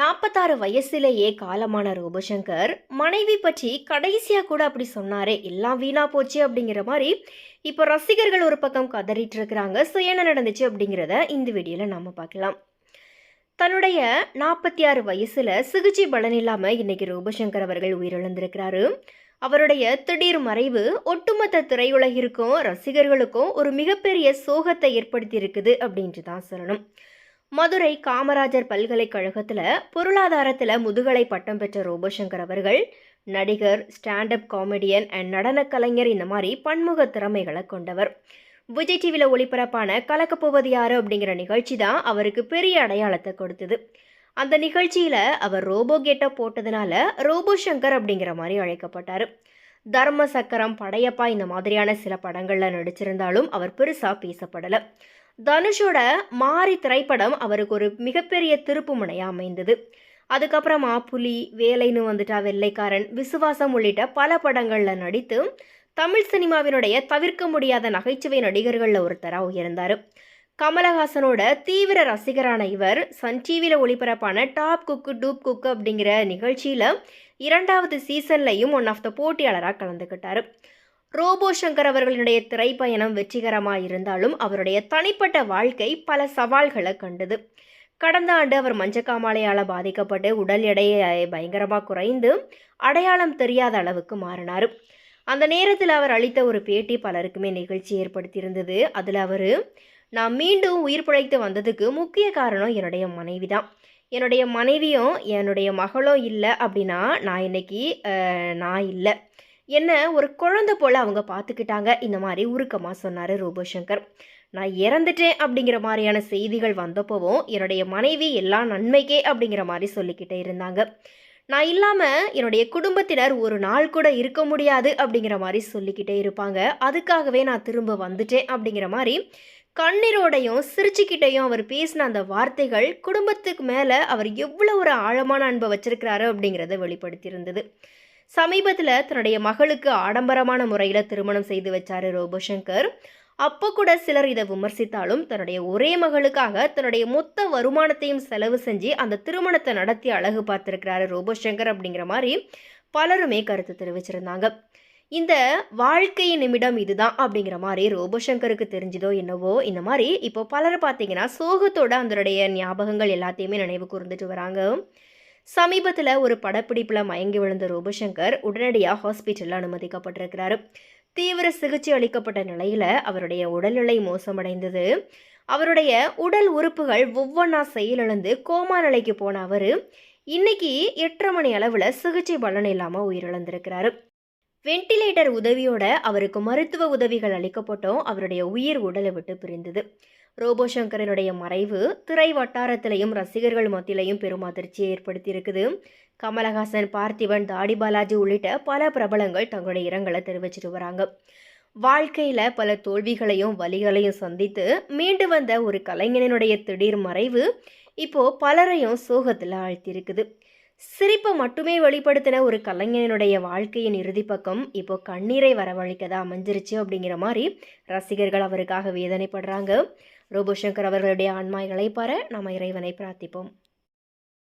நாற்பத்தாறு வயசுலேயே காலமான ரூபசங்கர் மனைவி பற்றி கடைசியாக கூட அப்படி சொன்னாரே எல்லாம் வீணா போச்சு அப்படிங்கிற மாதிரி இப்போ ரசிகர்கள் ஒரு பக்கம் கதறிட்டு இருக்கிறாங்க. ஸோ என்ன நடந்துச்சு அப்படிங்கிறத இந்த வீடியோவில் நாம் பார்க்கலாம். தன்னுடைய நாற்பத்தி ஆறு வயசில் சிகிச்சை பலன் இல்லாமல் இன்னைக்கு ரூபசங்கர் அவர்கள் உயிரிழந்திருக்கிறாரு. அவருடைய திடீர் மறைவு ஒட்டுமொத்த திரையுலகிற்கும் ரசிகர்களுக்கும் ஒரு மிகப்பெரிய சோகத்தை ஏற்படுத்தி இருக்குது அப்படின்ட்டு தான் சொல்லணும். மதுரை காமராஜர் பல்கலைக்கழகத்தில் பொருளாதாரத்தில் முதுகலை பட்டம் பெற்ற ரோபோசங்கர் அவர்கள் நடிகர் ஸ்டாண்டப் காமெடியன் அண்ட் நடனக் கலைஞர் இந்த மாதிரி பன்முக திறமைகளை கொண்டவர். விஜய் டிவியில் ஒளிபரப்பான கலக்கப்போவது யாரு? அப்படிங்கிற நிகழ்ச்சி தான் அவருக்கு பெரிய அடையாளத்தை கொடுத்தது. அந்த நிகழ்ச்சியில் அவர் ரோபோ கேட்டை போட்டதுனால ரோபோ சங்கர் அப்படிங்கிற மாதிரி அழைக்கப்பட்டார். தர்ம சக்கரம் படையப்பா இந்த மாதிரியான சில படங்களில் நடிச்சிருந்தாலும் அவர் பெருசாக பேசப்படலை. தனுஷோட மாறி திரைப்படம் அவருக்கு ஒரு மிகப்பெரிய திருப்பு முனையாக அமைந்தது. அதுக்கப்புறமா புலி வேலைன்னு வந்துட்டா வெள்ளைக்காரன் விசுவாசம் உள்ளிட்ட பல படங்களில் நடித்து தமிழ் சினிமாவினுடைய தவிர்க்க முடியாத நகைச்சுவை நடிகர்களில் ஒருத்தராக உயர்ந்தார். கமலஹாசனோட தீவிர ரசிகரான இவர் சன் டிவியில் ஒளிபரப்பான டாப் குக்கு டூப் குக்கு அப்படிங்கிற நிகழ்ச்சியில் இரண்டாவது சீசன்லையும் ஒன் ஆஃப் த போட்டியாளராக கலந்துக்கிட்டார் ரோபோ சங்கர் அவர்களுடைய திரைப்பயணம் வெற்றிகரமாக இருந்தாலும் அவருடைய தனிப்பட்ட வாழ்க்கை பல சவால்களை கண்டது. கடந்த ஆண்டு அவர் மஞ்சக்காமாலையால் பாதிக்கப்பட்டு உடல் எடையை பயங்கரமாக குறைந்து அடையாளம் தெரியாத அளவுக்கு மாறினார். அந்த நேரத்தில் அவர் அளித்த ஒரு பேட்டி பலருக்குமே நிகழ்ச்சி ஏற்படுத்தியிருந்தது. அதில் அவர் நான் மீண்டும் உயிர் பிழைத்து வந்ததுக்கு முக்கிய காரணம் என்னுடைய மனைவி தான் என்னுடைய மனைவியும் என்னுடைய மகளும் இல்லை அப்படின்னா நான் இன்னைக்கு நான் இல்லை. என்ன ஒரு குழந்தை போல் அவங்க பார்த்துக்கிட்டாங்க இந்த மாதிரி உருக்கமாக சொன்னார் ரூபசங்கர். நான் இறந்துட்டேன் அப்படிங்கிற மாதிரியான செய்திகள் வந்தப்போவும் என்னுடைய மனைவி எல்லாம் நன்மைக்கே அப்படிங்கிற மாதிரி சொல்லிக்கிட்டே இருந்தாங்க. நான் இல்லாமல் என்னுடைய குடும்பத்தினர் ஒரு நாள் கூட இருக்க முடியாது அப்படிங்கிற மாதிரி சொல்லிக்கிட்டே இருப்பாங்க. அதுக்காகவே நான் திரும்ப வந்துட்டேன் அப்படிங்கிற மாதிரி கண்ணீரோடையும் சிரிச்சுக்கிட்டையும் அவர் பேசின அந்த வார்த்தைகள் குடும்பத்துக்கு மேலே அவர் எவ்வளோ ஒரு ஆழமான அன்பை வச்சிருக்கிறாரு அப்படிங்கிறத வெளிப்படுத்தியிருந்தது. சமீபத்தில் தன்னுடைய மகளுக்கு ஆடம்பரமான முறையில் திருமணம் செய்து வச்சாரு ரோபோசங்கர். அப்போ கூட சிலர் இதை விமர்சித்தாலும் தன்னுடைய ஒரே மகளுக்காக தன்னுடைய மொத்த வருமானத்தையும் செலவு செஞ்சு அந்த திருமணத்தை நடத்தி அழகு பார்த்துருக்கிறாரு ரோபோசங்கர் அப்படிங்கிற மாதிரி பலருமே கருத்து தெரிவிச்சிருந்தாங்க. இந்த வாழ்க்கை நிமிடம் இதுதான் அப்படிங்கிற மாதிரி ரோபோசங்கருக்கு தெரிஞ்சதோ என்னவோ இந்த மாதிரி இப்போ பலர் பார்த்தீங்கன்னா சோகத்தோட அதனுடைய ஞாபகங்கள் எல்லாத்தையுமே நினைவு கூர்ந்துட்டு வராங்க. சமீபத்தில் ஒரு படப்பிடிப்பில் மயங்கி விழுந்த ரூபசங்கர் உடனடியாக ஹாஸ்பிட்டலில் அனுமதிக்கப்பட்டிருக்கிறாரு. தீவிர சிகிச்சை அளிக்கப்பட்ட நிலையில் அவருடைய உடல்நிலை மோசமடைந்தது. அவருடைய உடல் உறுப்புகள் ஒவ்வொன்றா செயலிழந்து கோமா நிலைக்கு போன அவர் இன்னைக்கு எட்டரை மணி அளவில் சிகிச்சை பலன் இல்லாமல் உயிரிழந்திருக்கிறாரு. வென்டிலேட்டர் உதவியோட அவருக்கு மருத்துவ உதவிகள் அளிக்கப்பட்டும். அவருடைய உயிர் உடலை விட்டு பிரிந்தது. ரோபோ சங்கரனுடைய மறைவு திரை வட்டாரத்திலையும் ரசிகர்கள் மத்தியிலையும் பெரும் அதிர்ச்சியை ஏற்படுத்தியிருக்குது. கமலஹாசன் பார்த்திபன் தாடி பாலாஜி உள்ளிட்ட பல பிரபலங்கள் தங்களுடைய இரங்கலை தெரிவிச்சிட்டு வராங்க. வாழ்க்கையில் பல தோல்விகளையும் வலிகளையும் சந்தித்து மீண்டு வந்த ஒரு கலைஞனுடைய திடீர் மறைவு இப்போ பலரையும் சோகத்தில் ஆழ்த்தியிருக்குது. சிரிப்பை மட்டுமே வெளிப்படுத்தின ஒரு கலைஞனுடைய வாழ்க்கையின் இறுதி பக்கம் இப்போ கண்ணீரை வரவழைக்கதா அமைஞ்சிருச்சு அப்படிங்கிற மாதிரி ரசிகர்கள் அவருக்காக வேதனைப்படுறாங்க. ரோபோசங்கர் அவர்களுடைய ஆன்மாய்களை பார நம்ம இறைவனை பிரார்த்திப்போம்.